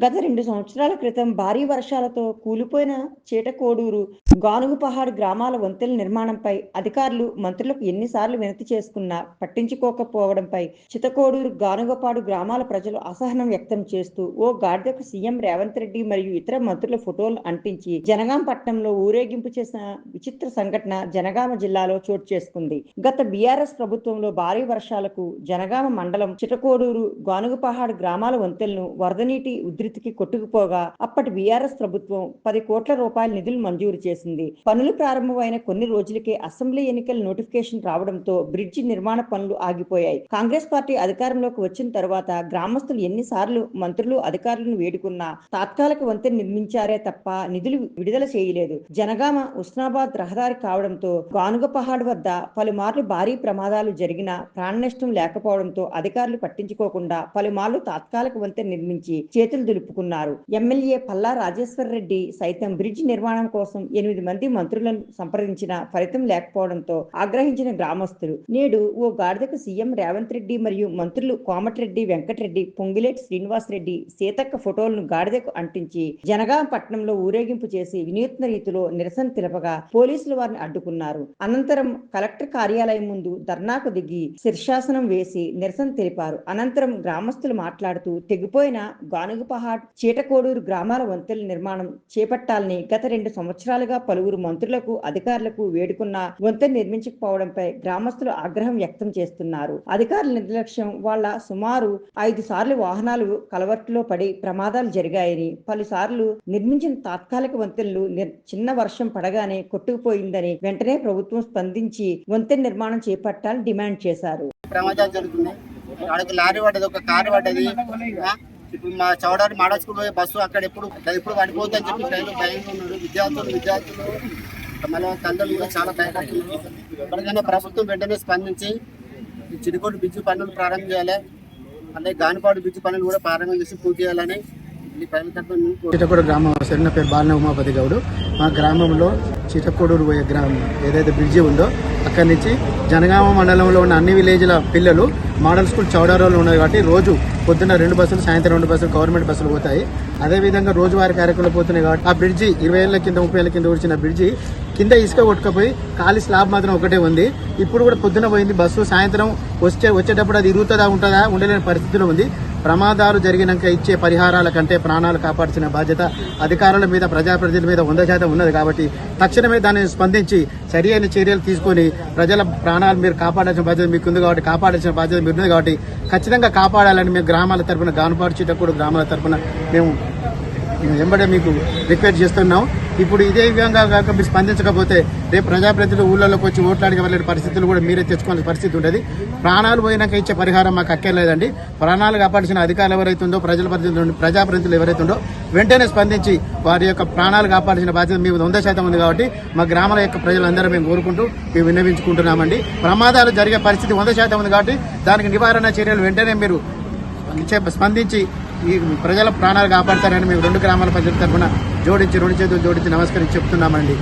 గత రెండు సంవత్సరాల క్రితం భారీ వర్షాలతో కూలిపోయిన చీటకోడూరు గానుగుపహాడ్ గ్రామాల వంతెల నిర్మాణంపై అధికారులు మంత్రులకు ఎన్నిసార్లు వినతి చేసుకున్నా పట్టించుకోకపోవడంపై చితకోడూరు గానుగపాడు గ్రామాల ప్రజలు అసహనం వ్యక్తం చేస్తూ ఓ గాడిదకు సీఎం రేవంత్ రెడ్డి మరియు ఇతర మంత్రుల ఫోటోలు అంటించి జనగాం పట్టణంలో ఊరేగింపు చేసిన విచిత్ర సంఘటన జనగామ జిల్లాలో చోటు చేసుకుంది. గత బీఆర్ఎస్ ప్రభుత్వంలో భారీ వర్షాలకు జనగామ మండలం చిటకోడూరు గానుగుపహాడ్ గ్రామాల వంతెలను వరద నీటి అభివృద్ధికి కొట్టుకుపోగా అప్పటి బీఆర్ఎస్ ప్రభుత్వం పది కోట్ల రూపాయల నిధులు మంజూరు చేసింది. పనులు ప్రారంభమైన కొన్ని రోజులకే అసెంబ్లీ ఎన్నికల నోటిఫికేషన్ రావడంతో బ్రిడ్జి నిర్మాణ పనులు ఆగిపోయాయి. కాంగ్రెస్ పార్టీ అధికారంలోకి వచ్చిన తర్వాత గ్రామస్తులు ఎన్నిసార్లు మంత్రులు అధికారులను వేడుకున్నా తాత్కాలిక వంతెన నిర్మించారే తప్ప నిధులు విడుదల చేయలేదు. జనగామ ఉస్నాబాద్ రహదారి కావడంతో గానుగ పహాడ్ వద్ద పలుమార్లు భారీ ప్రమాదాలు జరిగినా ప్రాణ నష్టం లేకపోవడంతో అధికారులు పట్టించుకోకుండా పలుమార్లు తాత్కాలిక వంతెన నిర్మించి చేతులు దులుపుకున్నారు ఎమ్మెల్యే పల్లా రాజేశ్వర రెడ్డి సైతం బ్రిడ్జ్ నిర్మాణం కోసం ఎనిమిది మంది మంత్రులను సంప్రదించిన ఫలితం లేకపోవడంతో ఆగ్రహించిన గ్రామస్తులు నేడు ఓ గాడిదకు సీఎం రేవంత్ రెడ్డి మరియు మంత్రులు కోమటిరెడ్డి వెంకటరెడ్డి పొంగిలేటి శ్రీనివాస్ రెడ్డి సీతక్క ఫోటోలను గాడిదకు అంటించి జనగాం పట్టణంలో ఊరేగింపు చేసి వినూత్న రీతిలో నిరసన తెలపగా పోలీసులు వారిని అడ్డుకున్నారు. అనంతరం కలెక్టర్ కార్యాలయం ముందు ధర్నాకు దిగి శీర్షాసనం వేసి నిరసన తెలిపారు. అనంతరం గ్రామస్తులు మాట్లాడుతూ తెగిపోయిన ఘాట్ చీటకోడూరు గ్రామాల వంతెన నిర్మాణం చేపట్టాలని గత రెండు సంవత్సరాలుగా పలువురు మంత్రులకు అధికారులకు వేడుకున్న వంతెన నిర్మించకపోవడంపై గ్రామస్తులు ఆగ్రహం వ్యక్తం చేస్తున్నారు. అధికారుల నిర్లక్ష్యం వల్ల సుమారు ఐదు సార్లు వాహనాలు కలవట్టులో పడి ప్రమాదాలు జరిగాయని పలుసార్లు నిర్మించిన తాత్కాలిక వంతెనలు నిర్- చిన్న వర్షం పడగానే కొట్టుకుపోయిందని వెంటనే ప్రభుత్వం స్పందించి వంతెన నిర్మాణం చేపట్టాలని డిమాండ్ చేశారు. ప్రమాదాలు జరుగుతున్నాయి. లారీ పడ్డది ఒక కారు పడ్డది ఇప్పుడు మా చౌడారి మాడస్కూల్ పోయే బస్సు అక్కడ ఎప్పుడు ఎప్పుడు పడిపోతుందని చెప్పి ప్రజలు భయంగా ఉన్నారు విద్యార్థులు విద్యార్థులు. మన తండ్రులు కూడా చాలా భయపడుతున్నారు. ఎప్పటికైనా ప్రభుత్వం వెంటనే స్పందించి చిరుకోటి బ్రిడ్జి పనులు ప్రారంభం చేయాలి. అలాగే గానిపాడు బ్రిడ్జి పనులు కూడా ప్రారంభం చేసి పూర్తి చేయాలని ఈ గ్రామం సరైన పేరు బాలన ఉమాపతి గౌడు. మా గ్రామంలో చిటకోడూరు పోయే గ్రామం ఏదైతే బ్రిడ్జి ఉందో అక్కడి నుంచి జనగామ మండలంలో ఉన్న అన్ని విలేజ్ల పిల్లలు మోడల్ స్కూల్ చౌడారోలు ఉన్నాయి కాబట్టి రోజు పొద్దున్న రెండు బస్సులు సాయంత్రం రెండు బస్సులు గవర్నమెంట్ బస్సులు పోతాయి. అదేవిధంగా రోజువారీ కార్యక్రమాలు పోతున్నాయి కాబట్టి ఆ బ్రిడ్జి ఇరవై ఏళ్ళ కింద ముప్పై ఏళ్ళ కింద వచ్చిన బ్రిడ్జి కింద ఇసుక కొట్టుకపోయి ఖాళీ స్లాబ్ మాత్రం ఒకటే ఉంది. ఇప్పుడు కూడా పొద్దున పోయింది బస్సు సాయంత్రం వచ్చే వచ్చేటప్పుడు అది ఇరుగుతుందా ఉంటుందా ఉండలేని పరిస్థితిలో ఉంది. ప్రమాదాలు జరిగినాక ఇచ్చే పరిహారాల కంటే ప్రాణాలు కాపాడాల్సిన బాధ్యత అధికారుల మీద ప్రజాప్రతినిధుల మీద వంద శాతం ఉన్నది కాబట్టి తక్షణమే దాన్ని స్పందించి సరి అయిన చర్యలు తీసుకొని ప్రజల ప్రాణాలు మీరు కాపాడాల్సిన బాధ్యత మీకు ఉంది కాబట్టి కాపాడాల్సిన బాధ్యత మీరు ఉంది కాబట్టి ఖచ్చితంగా కాపాడాలని మేము గ్రామాల తరపున గానుపాడు గ్రామాల తరఫున మేము వెంబడే మీకు రిక్వెస్ట్ చేస్తున్నాం. ఇప్పుడు ఇదే విధంగా కాక మీరు స్పందించకపోతే రేపు ప్రజాప్రతినిధులు ఊళ్ళలోకి వచ్చి ఓట్లాడికి వెళ్ళే పరిస్థితులు కూడా మీరే తెచ్చుకోవాల్సిన పరిస్థితి ఉంటుంది ప్రాణాలు పోయినాక ఇచ్చే పరిహారం మాకు అక్కర్లేదండి. ప్రాణాలు కాపాడాల్సిన అధికారులు ఎవరైతే ఉందో ప్రజల ప్రతినిధులు ప్రజాప్రతినిధులు ఎవరైతే ఉందో వెంటనే స్పందించి వారి యొక్క ప్రాణాలు కాపాడాల్సిన బాధ్యత మీ వంద శాతం ఉంది కాబట్టి మా గ్రామాల యొక్క ప్రజలందరూ మేము కోరుకుంటూ మేము విన్నవించుకుంటున్నామండి. ప్రమాదాలు జరిగే పరిస్థితి వంద శాతం ఉంది కాబట్టి దానికి నివారణ చర్యలు వెంటనే మీరు స్పందించి ఈ ప్రజల ప్రాణాలు కాపాడతారని మేము రెండు గ్రామాల ప్రజల తరఫున జోడించి రెండు చేతులు జోడించి నమస్కరించి చెప్తున్నామండి.